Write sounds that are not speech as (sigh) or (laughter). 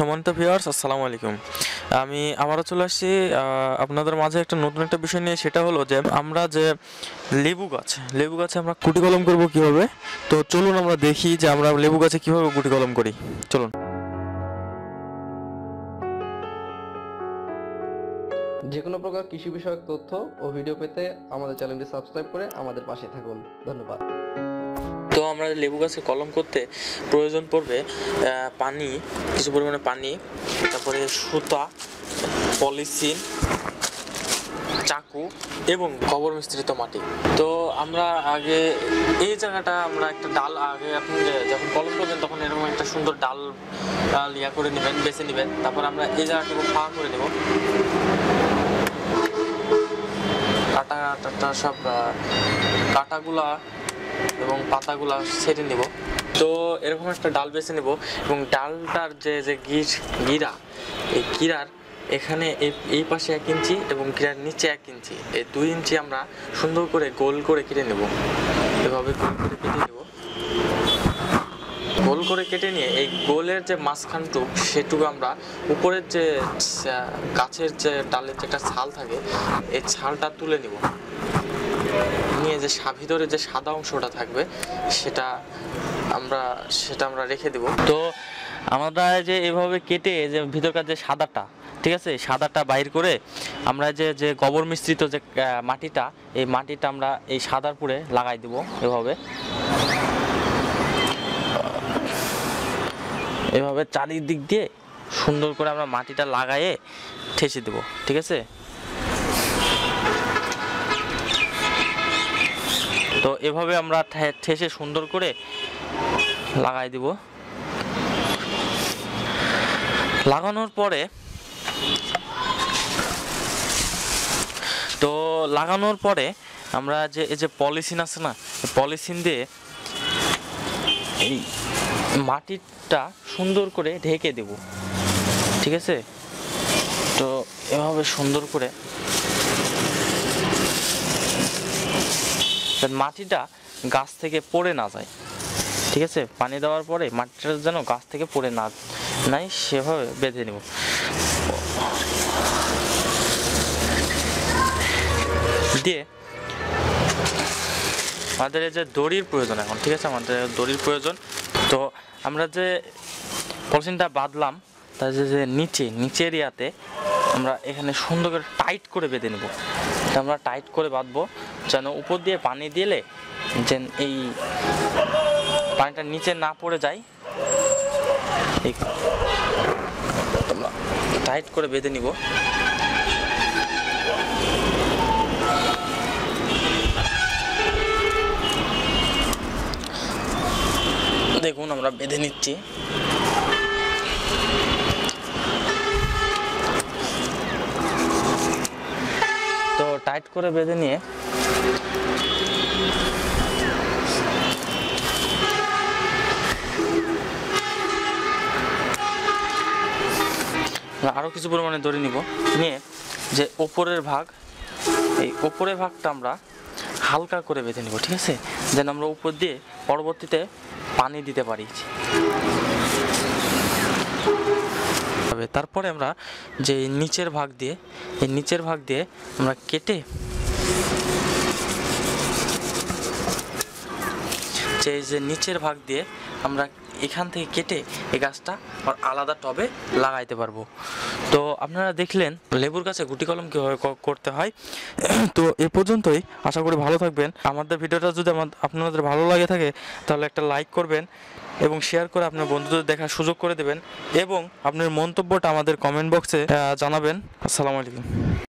সম্মানিত ভিউয়ার্স আসসালামু আলাইকুম। আমি আবারও চলে আসছি আপনাদের মাঝে একটা নতুন একটা বিষয় নিয়ে, সেটা হলো যে আমরা যে লেবু গাছ, লেবু গাছে আমরা কুটি কলম করব কীভাবে? তো চলুন আমরা দেখি যে আমরা লেবু গাছে কীভাবে কুটি কলম করি। চলুন। যে কোনো প্রকার কৃষি বিষয়ক তথ্য ও ভিডিও পেতে আমাদের চ্যানেলটি সাবস্ক্রাইব করে আমাদের পাশে থাকুন। ধন্যবাদ। তো আমরা লেবু গাছে কলম করতে প্রয়োজন পড়বে পানি, কিছু পরিমাণে পানি, তারপরে সুতা, পলিথিন, চাকু এবং গোবর মিশ্রিত মাটি। তো আমরা আগে এই জায়গাটা আমরা একটা ডাল আগে আপনি যখন কলম করবেন তখন এরকম একটা সুন্দর ডাল ডাল ইয়া করে নেবেন, বেছে নেবেন। তারপর আমরা এই জায়গাটুকু ফাঁকা করে নেব। কাটা টাটা সব কাটাগুলা এবং পাতাগুলা ছেড়ে নিব। তো এরকম একটা ডাল বেছে নেব এবং ডালটার যে যে গির, গিরা, এই গিরার এখানে এই পাশে এক ইঞ্চি এবং গিরার নিচে এক ইঞ্চি। এই দুই ইঞ্চি আমরা সুন্দর করে গোল করে কেটে নেব। এভাবে গোল করে কেটে নেব। গোল করে কেটে নিয়ে এই গোলের যে মাঝখানটুক, সেটুকু আমরা উপরের যে গাছের যে ডালের যে একটা ছাল থাকে, এই ছালটা তুলে নিব। নিয়ে যে ভিতরে যে সাদা অংশটা থাকবে, সেটা আমরা সেটা আমরা রেখে দেব। তো আমরা যে এভাবে কেটে যে ভিতরকার যে সাদাটা, ঠিক আছে, সাদাটা বাইর করে আমরা যে যে গোবর মিশ্রিত যে মাটিটা, এই মাটিটা আমরা এই সাদার পুরে লাগাই দেব এভাবে। এভাবে চারিদিক দিয়ে সুন্দর করে আমরা মাটিটা লাগায়ে ঠেসে দেব, ঠিক আছে? তো এভাবে আমরা ঠেসে সুন্দর করে লাগাই দিব। লাগানোর পরে তো লাগানোর পরে আমরা যে এই যে পলিথিন আছে না পলিথিন দিয়ে এই মাটিটা সুন্দর করে ঢেকে দেব। ঠিক আছে? তো এভাবে সুন্দর করে যাতে মাটিটা গাছ থেকে পড়ে না যায়। ঠিক আছে? পানি দেওয়ার পরে মাটিটা যেন গাছ থেকে পড়ে না নাই, সেভাবে বেঁধে নেব। দিয়ে আমাদের যে দড়ির প্রয়োজন এখন, ঠিক আছে? আমাদের দড়ির প্রয়োজন। তো আমরা যে পলিথিনটা বাঁধলাম, তার যে যে নিচে নিচে এরিয়াতে আমরা এখানে সুন্দর করে টাইট করে বেঁধে নেব। এটা আমরা টাইট করে বাঁধবো। যেন উপর দিয়ে পানি দিলে যেন এই পানিটা নিচে না পড়ে যায়। টাইট করে বেঁধে নিব। দেখুন, আমরা বেঁধে নিচ্ছি। তো টাইট করে বেঁধে নিয়ে আরও কিছু পরিমাণে ধরে নিব। নিয়ে যে ওপরের ভাগ, এই ওপরের ভাগটা আমরা হালকা করে বেঁধে নিব, ঠিক আছে? যেন আমরা উপর দিয়ে পরবর্তীতে পানি দিতে পারি। তারপরে আমরা যে নিচের ভাগ দিয়ে, এই নিচের ভাগ দিয়ে আমরা কেটে যে যে নিচের ভাগ দিয়ে আমরা এখান থেকে কেটে এই গাছটা আলাদা টবে লাগাইতে পারব। তো আপনারা দেখলেন লেবুর গাছে গুটি কলম কীভাবে করতে হয়। (clears throat) তো এ পর্যন্তই। আশা করি ভালো থাকবেন। আমাদের ভিডিওটা যদি আপনাদের ভালো লাগে থাকে, তাহলে একটা লাইক করবেন এবং শেয়ার করে আপনার বন্ধুদের দেখার সুযোগ করে দেবেন এবং আপনার মন্তব্যটা আমাদের কমেন্ট বক্সে জানাবেন। আসসালামু আলাইকুম।